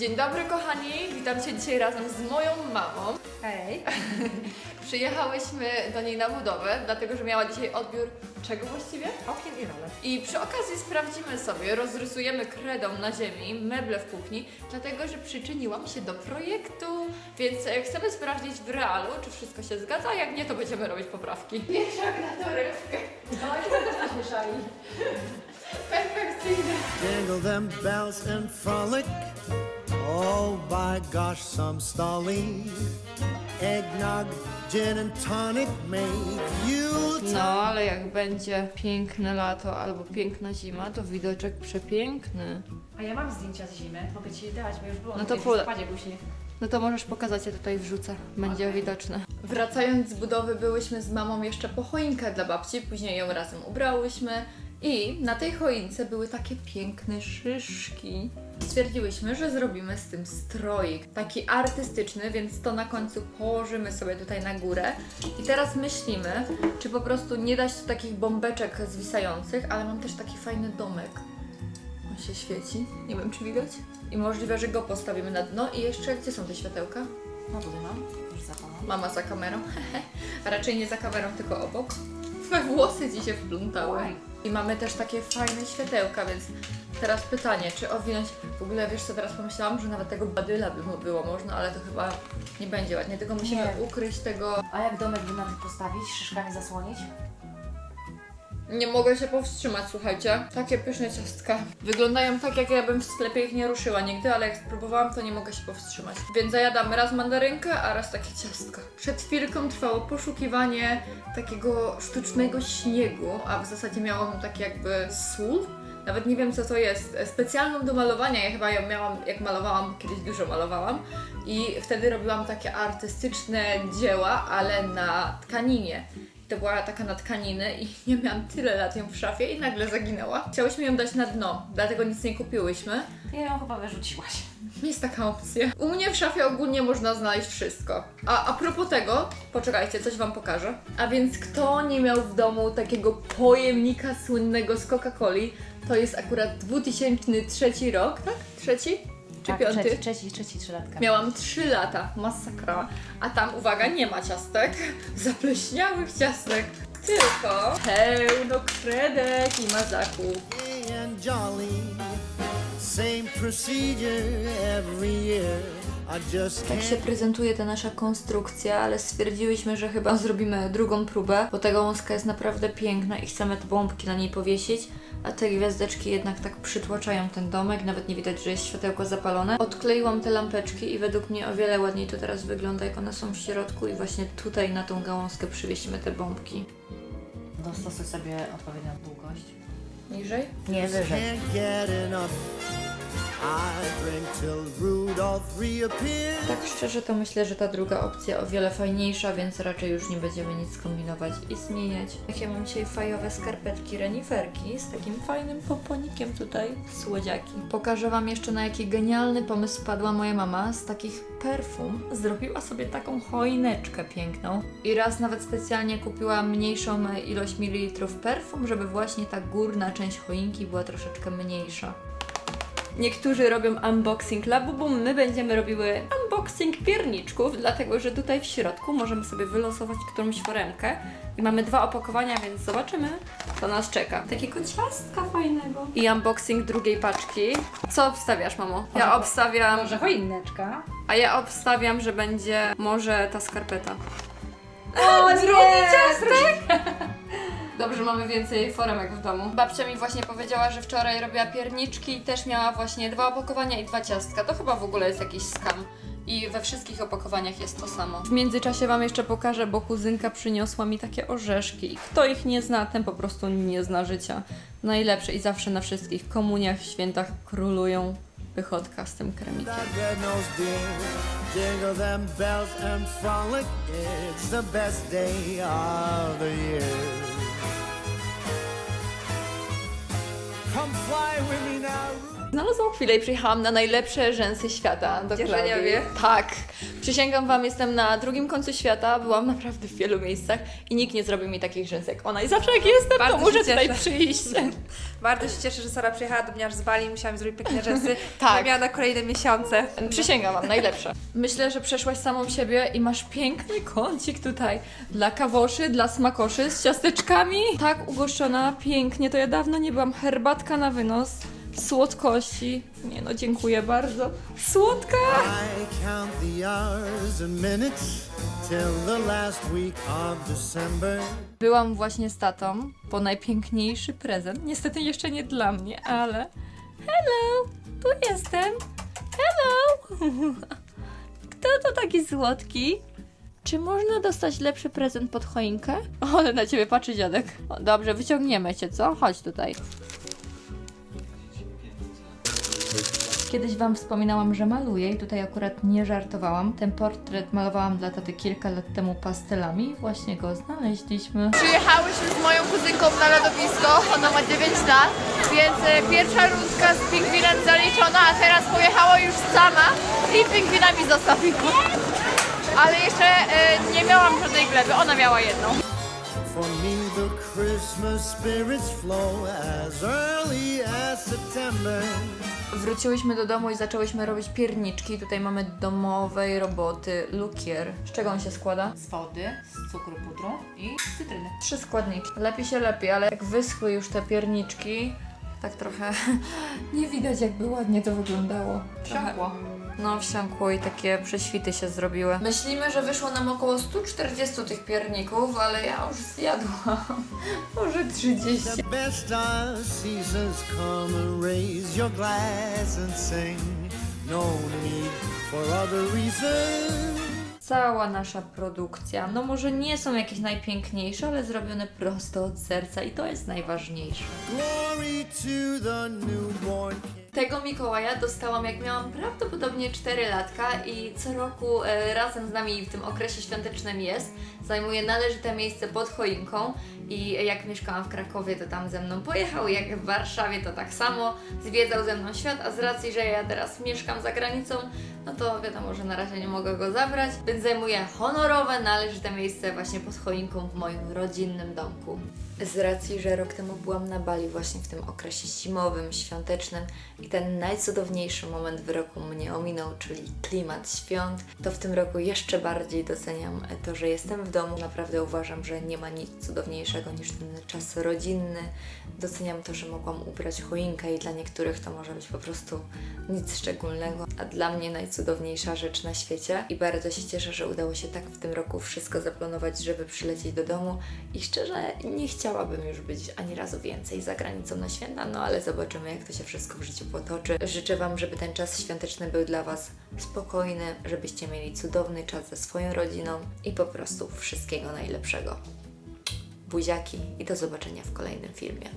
Dzień dobry kochani, witam Cię dzisiaj razem z moją mamą. Hej. Przyjechałyśmy do niej na budowę, dlatego że miała dzisiaj odbiór czego właściwie? Okien i role. I przy okazji sprawdzimy sobie, rozrysujemy kredą na ziemi meble w kuchni, dlatego że przyczyniłam się do projektu, więc e, chcemy sprawdzić w realu, czy wszystko się zgadza, a jak nie, to będziemy robić poprawki. Wieszak na dorywkę. No i to też naśmieszali. Perfekcyjne. Jingle them bells and frolic. Gosh, some stolly. Eggnog, gin and tonic make you No, ale jak będzie piękne lato albo piękna zima, to widoczek przepiękny. A ja mam zdjęcia z zimy, mogę Ci je dać, bo już było No to w listopadzie był śnieg. No to możesz pokazać, ja tutaj wrzucę. Będzie widoczne. Wracając z budowy, byłyśmy z mamą jeszcze po choinkę dla babci, później ją razem ubrałyśmy i na tej choince były takie piękne szyszki. Stwierdziłyśmy, że zrobimy z tym stroik, taki artystyczny, więc to na końcu położymy sobie tutaj na górę. I teraz myślimy, czy po prostu nie dać tu takich bombeczek zwisających, ale mam też taki fajny domek. On się świeci, nie wiem czy widać. I możliwe, że go postawimy na dno. I jeszcze, gdzie są te światełka? No tutaj mam, już zapalam. Mama za kamerą. Raczej nie za kamerą, tylko obok. Twoje włosy ci się wplątały. I mamy też takie fajne światełka, więc teraz pytanie, czy owinąć... W ogóle wiesz co, teraz pomyślałam, że nawet tego badyla by było można, ale to chyba nie będzie ładnie, tylko musimy Nie. ukryć tego... A jak domek by na tych postawić, szyszkami zasłonić? Nie mogę się powstrzymać, słuchajcie. Takie pyszne ciastka. Wyglądają tak, jak ja bym w sklepie ich nie ruszyła nigdy, ale jak spróbowałam, to nie mogę się powstrzymać. Więc zajadam raz mandarynkę, a raz takie ciastka. Przed chwilką trwało poszukiwanie takiego sztucznego śniegu, a w zasadzie miałam taki jakby sól. Nawet nie wiem, co to jest. Specjalną do malowania. Ja chyba ją miałam, jak malowałam, kiedyś dużo malowałam. I wtedy robiłam takie artystyczne dzieła, ale na tkaninie. To była taka na tkaniny i nie miałam tyle lat ją w szafie i nagle zaginęła. Chciałyśmy ją dać na dno, dlatego nic nie kupiłyśmy. Ja ją chyba wyrzuciłaś. Jest taka opcja. U mnie w szafie ogólnie można znaleźć wszystko. A a propos tego, poczekajcie, coś Wam pokażę. A więc kto nie miał w domu takiego pojemnika słynnego z Coca-Coli, to jest akurat 2003 rok, tak? Trzeci? Czy tak, piąty? Trzeci, trzeci, trzeci, trzylatka. Miałam 3 lata, masakra. A tam, uwaga, nie ma ciastek, zapleśniałych ciastek, tylko pełno kredek i mazaków. gay and jolly. Same procedure every year. I just Tak się prezentuje ta nasza konstrukcja, ale stwierdziłyśmy, że chyba zrobimy drugą próbę, bo ta gałązka jest naprawdę piękna i chcemy te bombki na niej powiesić, a te gwiazdeczki jednak tak przytłaczają ten domek, nawet nie widać, że jest światełko zapalone. Odkleiłam te lampeczki i według mnie o wiele ładniej to teraz wygląda, jak one są w środku i właśnie tutaj na tą gałązkę przywiesimy te bombki. Dostosuj sobie odpowiednią długość. Niżej? Nie, wyżej. Tak szczerze to myślę, że ta druga opcja o wiele fajniejsza, więc raczej już nie będziemy nic kombinować i zmieniać. Jakie mam dzisiaj fajowe skarpetki reniferki z takim fajnym poponikiem tutaj, słodziaki. Pokażę Wam jeszcze na jaki genialny pomysł wpadła moja mama z takich perfum. Zrobiła sobie taką choineczkę piękną i raz nawet specjalnie kupiła mniejszą ilość mililitrów perfum, żeby właśnie ta górna część choinki była troszeczkę mniejsza. Niektórzy robią unboxing labubum, my będziemy robiły unboxing pierniczków, dlatego że tutaj w środku możemy sobie wylosować którąś foremkę i mamy dwa opakowania, więc zobaczymy, co nas czeka. Takiego ciastka fajnego. I unboxing drugiej paczki. Co obstawiasz, mamo? Ja Może- obstawiam, Może choineczka? a ja obstawiam, że będzie może ta skarpeta. Dobrze, mamy więcej foremek w domu. Babcia mi właśnie powiedziała, że wczoraj robiła pierniczki i też miała właśnie dwa opakowania i dwa ciastka. To chyba w ogóle jest jakiś skam. I we wszystkich opakowaniach jest to samo. W międzyczasie Wam jeszcze pokażę, bo kuzynka przyniosła mi takie orzeszki. I kto ich nie zna, ten po prostu nie zna życia. Najlepsze i zawsze na wszystkich komuniach, świętach królują pychotka z tym kremikiem. Come fly with me now. Znalazłam chwilę i przyjechałam na najlepsze rzęsy świata do. Klaudii. Tak. Przysięgam Wam, jestem na drugim końcu świata, byłam naprawdę w wielu miejscach i nikt nie zrobił mi takich rzęs jak ona. I zawsze jak jestem, Bardzo to muszę się tutaj cieszę. przyjść. Bardzo się cieszę, że Sara przyjechała do mnie aż z Bali musiałam zrobić piękne rzęsy. Tak. Tak. Miała na kolejne miesiące. Przysięgam Wam, najlepsze. Myślę, że przeszłaś samą siebie i masz piękny kącik tutaj dla kawoszy, dla smakoszy z ciasteczkami. Tak ugoszczona, pięknie, to ja dawno nie byłam. Herbatka na wynos, słodkości. Nie no, dziękuję bardzo. Słodka! I count the hours and minutes till the last week of December. Byłam właśnie z tatą po najpiękniejszy prezent. Niestety jeszcze nie dla mnie, ale... Hello! Tu jestem! Hello! Kto to taki słodki? Czy można dostać lepszy prezent pod choinkę? O, na ciebie patrzy dziadek. O, dobrze, wyciągniemy cię, co? Chodź tutaj. Kiedyś Wam wspominałam, że maluję i tutaj akurat nie żartowałam. Ten portret malowałam dla taty kilka lat temu pastelami. Właśnie go znaleźliśmy. Przyjechałyśmy z moją kuzynką na lodowisko, ona ma 9 lat, więc e, pierwsza rundka z pingwinem zaliczona, a teraz pojechała już sama i pingwinami zostawiła. Ale jeszcze e, nie miałam żadnej gleby, ona miała jedną. For me, the Christmas spirits flow as early as September. Wróciłyśmy do domu i zaczęłyśmy robić pierniczki. Tutaj mamy domowej roboty lukier. Z czego on się składa? Z wody, z cukru pudru i z cytryny. Trzy składniki. Lepi się lepiej, ale jak wyschły już te pierniczki, tak trochę nie widać jakby ładnie to wyglądało. Wsiąkło. No, wsiąkło i takie prześwity się zrobiły. Myślimy, że wyszło nam około 140 tych pierników, ale ja już zjadłam może 30. The best of seasons come, raise your glass and sing. No need for other reasons. Cała nasza produkcja, no może nie są jakieś najpiękniejsze, ale zrobione prosto od serca i to jest najważniejsze. Tego Mikołaja dostałam jak miałam prawdopodobnie 4 latka i co roku e, razem z nami w tym okresie świątecznym jest. Zajmuje należyte miejsce pod choinką i jak mieszkałam w Krakowie to tam ze mną pojechał, jak w Warszawie to tak samo. Zwiedzał ze mną świat, a z racji, że ja teraz mieszkam za granicą, no to wiadomo, że na razie nie mogę go zabrać, więc zajmuje honorowe, należyte miejsce właśnie pod choinką w moim rodzinnym domku. Z racji, że rok temu byłam na Bali właśnie w tym okresie zimowym, świątecznym i ten najcudowniejszy moment w roku mnie ominął, czyli klimat świąt, to w tym roku jeszcze bardziej doceniam to, że jestem w domu. Naprawdę uważam, że nie ma nic cudowniejszego niż ten czas rodzinny. Doceniam to, że mogłam ubrać choinkę i dla niektórych to może być po prostu nic szczególnego, a dla mnie najcudowniejsza rzecz na świecie i bardzo się cieszę, że udało się tak w tym roku wszystko zaplanować, żeby przylecieć do domu i szczerze nie chciałabym już być ani razu więcej za granicą na święta, no ale zobaczymy jak to się wszystko w życiu potoczy. Życzę Wam, żeby ten czas świąteczny był dla Was spokojny, żebyście mieli cudowny czas ze swoją rodziną i po prostu wszystkiego najlepszego. Buziaki i do zobaczenia w kolejnym filmie.